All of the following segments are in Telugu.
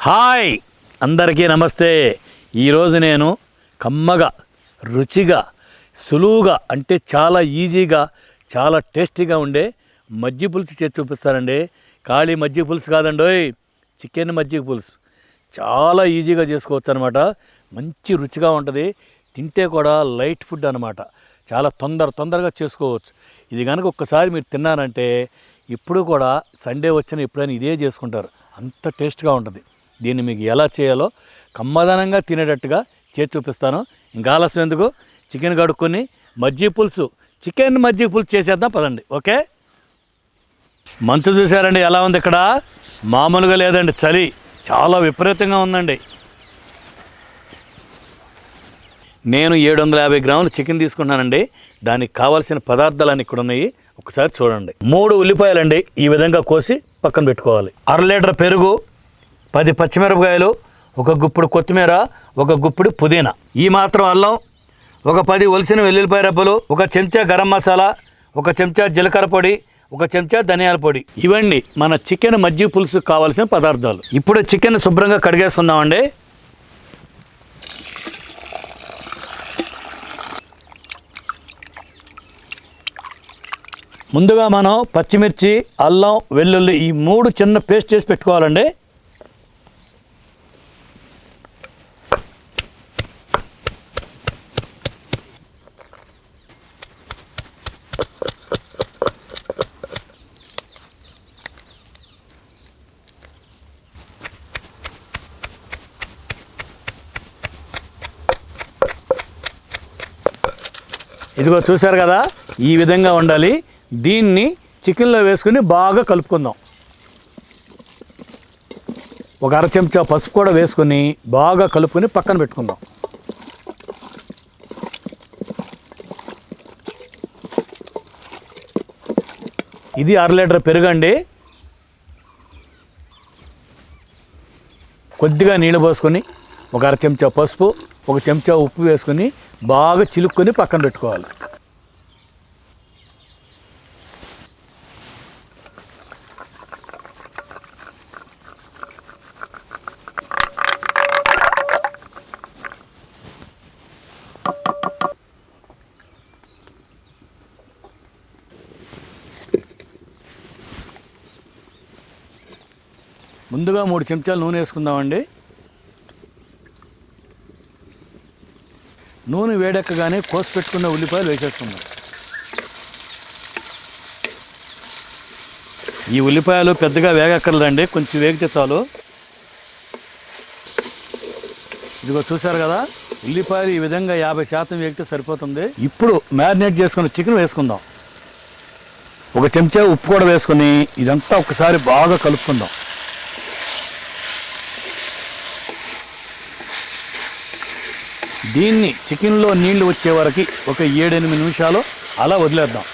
హాయ్! అందరికీ నమస్తే. ఈరోజు నేను కమ్మగా రుచిగా సులువుగా అంటే చాలా ఈజీగా చాలా టేస్టీగా ఉండే మజ్జి పులుసు చేసి చూపిస్తానండి. ఖాళీ మజ్జి పులుసు కాదండోయ్ చికెన్ మజ్జిగ పులుసు. చాలా ఈజీగా చేసుకోవచ్చు అనమాట మంచి రుచిగా ఉంటుంది. తింటే కూడా లైట్ ఫుడ్ అనమాట చాలా తొందర తొందరగా చేసుకోవచ్చు. ఇది కనుక ఒక్కసారి మీరు తిన్నారంటే ఇప్పుడు కూడా సండే వచ్చిన ఎప్పుడైనా ఇదే చేసుకుంటారు. అంత టేస్ట్గా ఉంటుంది. దీన్ని మీకు ఎలా చేయాలో కమ్మదనంగా తినేటట్టుగా చేసి చూపిస్తాను. ఇంకా ఆలస్యం ఎందుకు? చికెన్ కడుక్కొని మజ్జీ పులుసు చికెన్ మజ్జీ పులుసు చేసేద్దాం పదండి. ఓకే? మంచు చూసారండి ఎలా ఉంది ఇక్కడ? మామూలుగా లేదండి చలి. చాలా విపరీతంగా ఉందండి. నేను ఏడు వందల యాభై గ్రాములు చికెన్ తీసుకున్నానండి. దానికి కావాల్సిన పదార్థాలన్నీ ఇక్కడ ఉన్నాయి. ఒకసారి చూడండి. మూడు ఉల్లిపాయలండి ఈ విధంగా కోసి పక్కన పెట్టుకోవాలి. అర లీటర్ పెరుగు పది పచ్చిమిరపకాయలు ఒక గుప్పుడు కొత్తిమీర ఒక గుప్పుడు పుదీనా. ఈ మాత్రం అల్లం ఒక పది ఒలిసిన వెల్లుల్లిపాయ రెబ్బలు ఒక చెంచా గరం మసాలా ఒక చెంచా జీలకర్ర పొడి ఒక చెంచా ధనియాల పొడి. ఇవన్నీ మన చికెన్ మజ్జి పులుసు కావాల్సిన పదార్థాలు. ఇప్పుడు చికెన్ శుభ్రంగా కడిగేసుకుందామండి. ముందుగా మనం పచ్చిమిర్చి అల్లం వెల్లుల్లి ఈ మూడు చిన్న పేస్ట్ చేసి పెట్టుకోవాలండి. ఇదిగో చూశారు కదా? ఈ విధంగా ఉండాలి. దీన్ని చికెన్లో వేసుకుని బాగా కలుపుకుందాం. ఒక అర చెంచా పసుపు కూడా వేసుకుని బాగా కలుపుకొని పక్కన పెట్టుకుందాం. ఇది అర లీటర్ పెరుగండి కొద్దిగా నీళ్ళు పోసుకొని ఒక అర చెంచా పసుపు ఒక చెంచా ఉప్పు వేసుకొని బాగా చిలుక్కొని పక్కన పెట్టుకోవాలి. ముందుగా మూడు చెంచాలు నూనె వేసుకుందామండి. నూనె వేడెక్కగానే కోసి పెట్టుకున్న ఉల్లిపాయలు వేసేసుకుందాం. ఈ ఉల్లిపాయలు పెద్దగా వేగక్కర్లేదండి కొంచెం వేగితే చాలు. ఇదిగో చూసారు కదా ఉల్లిపాయలు ఈ విధంగా యాభై శాతం వేగితే సరిపోతుంది. ఇప్పుడు మ్యారినేట్ చేసుకున్న చికెన్ వేసుకుందాం. ఒక చెంచా ఉప్పు కూడా వేసుకొని ఇదంతా ఒకసారి బాగా కలుపుకుందాం. దీన్ని చికెన్లో నీళ్ళు వచ్చే వరకు ఒక ఏడెనిమిది నిమిషాలు అలా వదిలేద్దాం.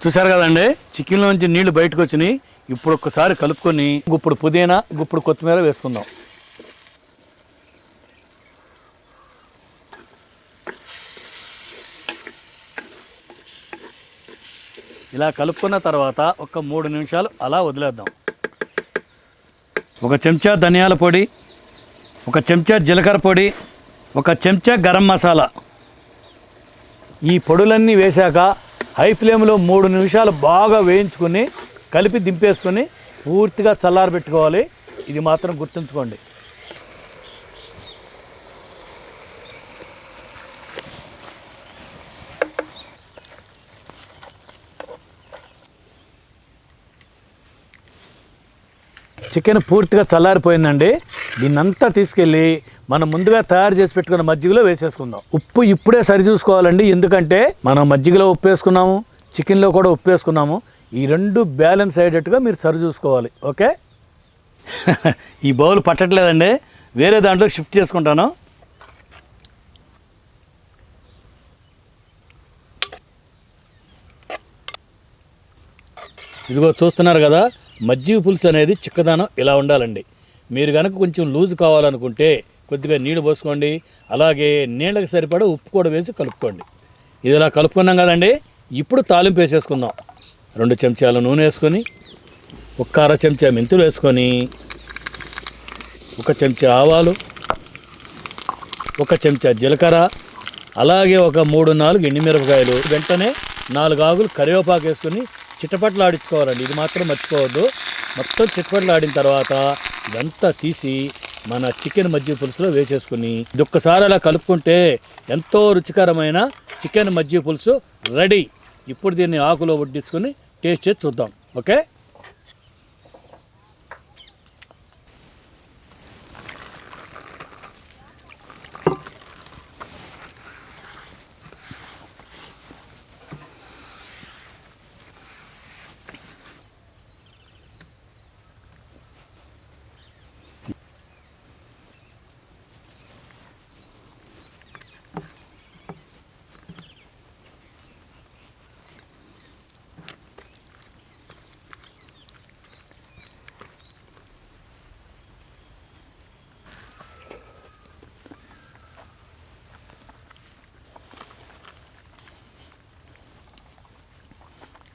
చూసారు కదండి? చికెన్లోంచి నీళ్ళు బయటకు వచ్చినాయి. ఇప్పుడు ఒక్కసారి కలుపుకొని గుప్పుడు పుదీనా గుప్పుడు కొత్తిమీర వేసుకుందాం. ఇలా కలుపుకున్న తర్వాత ఒక మూడు నిమిషాలు అలా వదిలేద్దాం. ఒక చెంచా ధనియాల పొడి ఒక చెంచా జీలకర్ర పొడి ఒక చెంచా గరం మసాలా. ఈ పొడులన్నీ వేశాక హై ఫ్లేమ్లో మూడు నిమిషాలు బాగా వేయించుకొని కలిపి దింపేసుకొని పూర్తిగా చల్లారబెట్టుకోవాలి. ఇది మాత్రం గుర్తుంచుకోండి. చికెన్ పూర్తిగా చల్లారిపోయిందండి. దీన్నంతా తీసుకెళ్ళి మనం ముందుగా తయారు చేసి పెట్టుకున్న మజ్జిగలో వేసేసుకుందాం. ఉప్పు ఇప్పుడే సరి చూసుకోవాలండి ఎందుకంటే మనం మజ్జిగలో ఉప్పు వేసుకున్నాము చికెన్లో కూడా ఉప్పు వేసుకున్నాము. ఈ రెండు బ్యాలెన్స్ అయ్యేటట్టుగా మీరు సరి చూసుకోవాలి ఓకే? ఈ బౌల్ పట్టట్లేదండి. వేరే దాంట్లో షిఫ్ట్ చేసుకుంటాను. ఇదిగో చూస్తున్నారు కదా మజ్జిగ పులుసు అనేది చిక్కదనం ఇలా ఉండాలండి. మీరు కనుక కొంచెం లూజ్ కావాలనుకుంటే కొద్దిగా నీళ్ళు పోసుకోండి. అలాగే నీళ్ళకి సరిపడా ఉప్పు కూడా వేసి కలుపుకోండి. ఇది ఇలా కలుపుకున్నాం కదండి. ఇప్పుడు తాలింపు వేసేసుకుందాం. రెండు చెంచాల నూనె వేసుకొని ఒక అర చెంచా మెంతులు వేసుకొని ఒక చెంచా ఆవాలు ఒక చెంచా జీలకర్ర అలాగే ఒక మూడు నాలుగు ఎండుమిరపకాయలు. వెంటనే నాలుగు ఆకులు కరివేపాకు వేసుకొని చిట్టపట్లు ఆడించుకోవాలండి ఇది మాత్రం మర్చిపోవద్దు. మొత్తం చిట్టపట్లు ఆడిన తర్వాత ఇదంతా తీసి మన చికెన్ మజ్జిగ పులుసులో వేసేసుకుని ఇది ఒక్కసారి అలా కలుపుకుంటే ఎంతో రుచికరమైన చికెన్ మజ్జిగ పులుసు రెడీ. ఇప్పుడు దీన్ని ఆకులో వడ్డించుకొని టేస్ట్ చేసి చూద్దాం. ఓకే?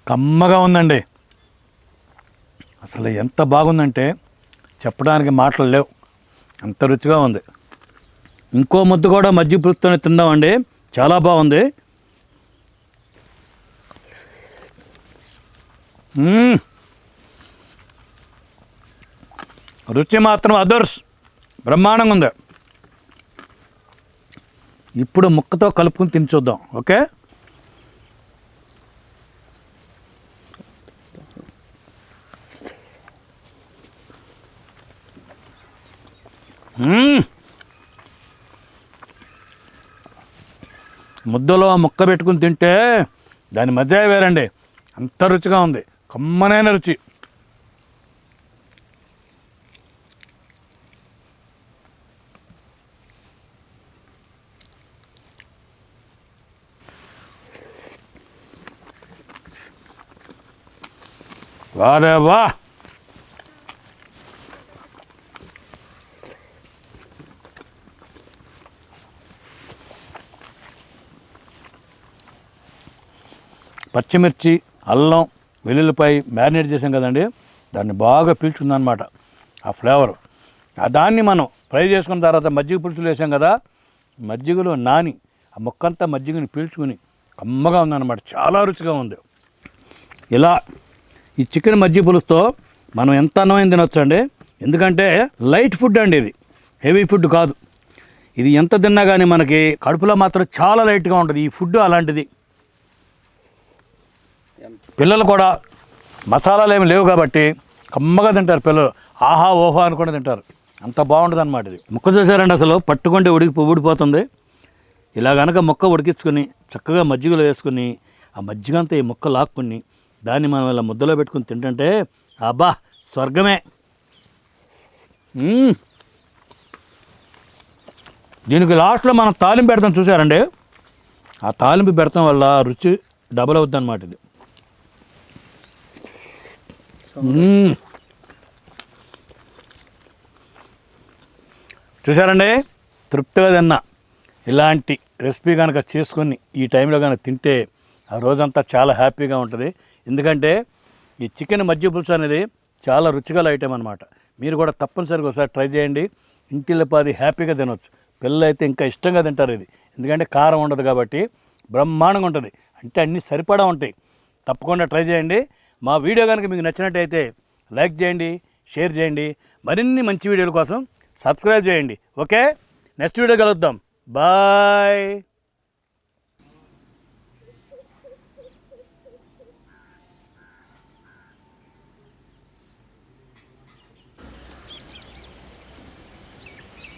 కమ్మగా ఉందండి. అసలు ఎంత బాగుందంటే చెప్పడానికి మాటలు లేవు. అంత రుచిగా ఉంది. ఇంకో ముద్దు కూడా మజ్జిగ పులుతోనే తిందామండి. చాలా బాగుంది. రుచి మాత్రం అదర్స్. బ్రహ్మాండంగా ఉంది. ఇప్పుడు ముక్కతో కలుపుకుని తిని చూద్దాం. ఓకే? ముద్దలో ముక్క పెట్టుకుని తింటే దాని మధ్య వేరండి. అంత రుచిగా ఉంది. కమ్మనైన రుచి. వారే వా. పచ్చిమిర్చి అల్లం వెల్లుల్లిపాయ మ్యారినేట్ చేసాం కదండి. దాన్ని బాగా పీల్చుకుందనమాట ఆ ఫ్లేవర్. ఆ దాన్ని మనం ఫ్రై చేసుకున్న తర్వాత మజ్జిగ పులుసులు వేసాం కదా. మజ్జిగలో నాని ఆ ముక్కంతా మజ్జిగని పీల్చుకుని కమ్మగా ఉందన్నమాట. చాలా రుచిగా ఉంది. ఇలా ఈ చికెన్ మజ్జిగ పులుసుతో మనం ఎంత అన్నమైన తినొచ్చు అండి ఎందుకంటే లైట్ ఫుడ్ అండి ఇది. హెవీ ఫుడ్ కాదు. ఇది ఎంత తిన్నా కానీ మనకి కడుపులో మాత్రం చాలా లైట్గా ఉంటుంది. ఈ ఫుడ్ అలాంటిది. పిల్లలు కూడా మసాలాలు ఏమి లేవు కాబట్టి కమ్మగా తింటారు పిల్లలు. ఆహా ఓహో అని కూడా తింటారు. అంత బాగుంటుంది అనమాట ఇది. ముక్క చూసారండి అసలు? పట్టుకుంటే ఉడికి ఊడిపోతుంది. ఇలా కనుక మొక్క ఉడికించుకొని చక్కగా మజ్జిగలో వేసుకుని ఆ మజ్జిగ అంతా ఈ మొక్క లాక్కుని దాన్ని మనం ఇలా ముద్దలో పెట్టుకుని తింటుంటే అబ్బా స్వర్గమే. దీనికి లాస్ట్లో మనం తాలింపు పెడతాం చూసారండి? ఆ తాలింపు పెడతాం వల్ల రుచి డబుల్ అవుద్ది అనమాట ఇది. చూసారండి తృప్తిగా తిన్నా. ఇలాంటి రెసిపీ కనుక చేసుకొని ఈ టైంలో కనుక తింటే ఆ రోజంతా చాలా హ్యాపీగా ఉంటుంది. ఎందుకంటే ఈ చికెన్ మజ్జి పులుసు అనేది చాలా రుచిగల ఐటెం అనమాట మీరు కూడా తప్పనిసరిగా ఒకసారి ట్రై చేయండి. ఇంటిల్లపాది హ్యాపీగా తినొచ్చు. పిల్లలు అయితే ఇంకా ఇష్టంగా తింటారు ఇది. ఎందుకంటే కారం ఉండదు కాబట్టి బ్రహ్మాండంగా ఉంటుంది. అంటే అన్నీ సరిపడా ఉంటాయి. తప్పకుండా ట్రై చేయండి. మా వీడియో కనుక మీకు నచ్చినట్టయితే లైక్ చేయండి షేర్ చేయండి. మరిన్ని మంచి వీడియోల కోసం సబ్స్క్రైబ్ చేయండి. ఓకే? నెక్స్ట్ వీడియో కలుద్దాం. బాయ్.